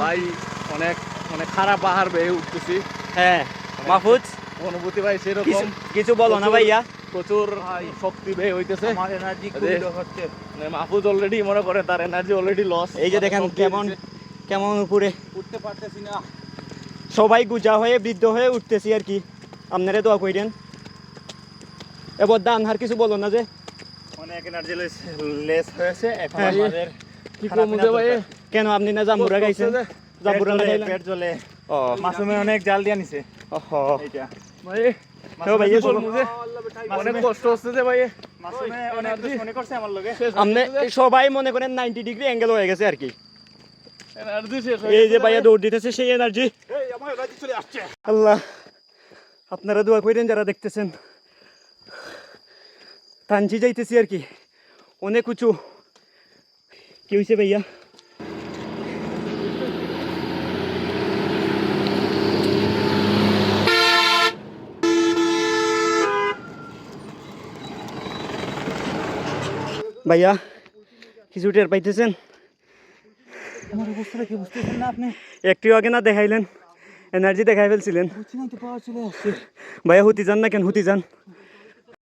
ভাই অনেক অনেক খারাপ পাহাড় বেয়ে উঠতেছি। হ্যাঁ মাহফুজ? অনুভূতি ভাই সেরকম। কিছু বলো না ভাইয়া। প্রচুর শক্তি বেয়ে হইতেছে। আমার এনার্জি হচ্ছে। মানে মাহফুজ অলরেডি মনে করে তার এনার্জি অলরেডি লস এই যে দেখেন কেমন কেমন উপরে। উঠতে পারতেছি না। সবাই গুজা হয়ে বৃদ্ধ হয়ে উঠতেছি আর কি। আপনারা দোয়া কইরেন। এবার দান আর কিছু বলো না যে। অনেক এনার্জি লেস হয়েছে এখন হ্যাঁ। আমাদের কেন আপনি না জাম্বুরা গাইছেন? জাম্বুরা পেট জ্বলে ও। মাসুমে অনেক জাল দিয়া নিছে ওহো। এইটা। ভাই ভাই, কি এসো। বলব যে? অনেক কষ্ট হচ্ছে যে ভাই। মাসুমে অনেক করছে আমার লগে। শেষ আপনি সবাই মনে করেন নাইনটি ডিগ্রি অ্যাঙ্গেল হয়ে গেছে আর কি। এই যে ভাইয়া দৌড় দিতেছে সেই এনার্জি। এই আমার এনার্জি চলে আসছে। আল্লাহ আপনারা দোয়া করেন যারা দেখতেছেন। টানছি যাইতেছি আর কি। অনেক উঁচু। কি হয়েছে ভাইয়া ভাইয়া কিছু টের পাইতেছেন আমার অবস্থাটা কি বুঝতেছেন না আপনি একটু আগে না দেখাইলেন এনার্জি দেখাই ফেলছিলেন বুঝছি না তো পাওয়ার চলে আসছে ভাইয়া হুতি যান না কেন হুতি যান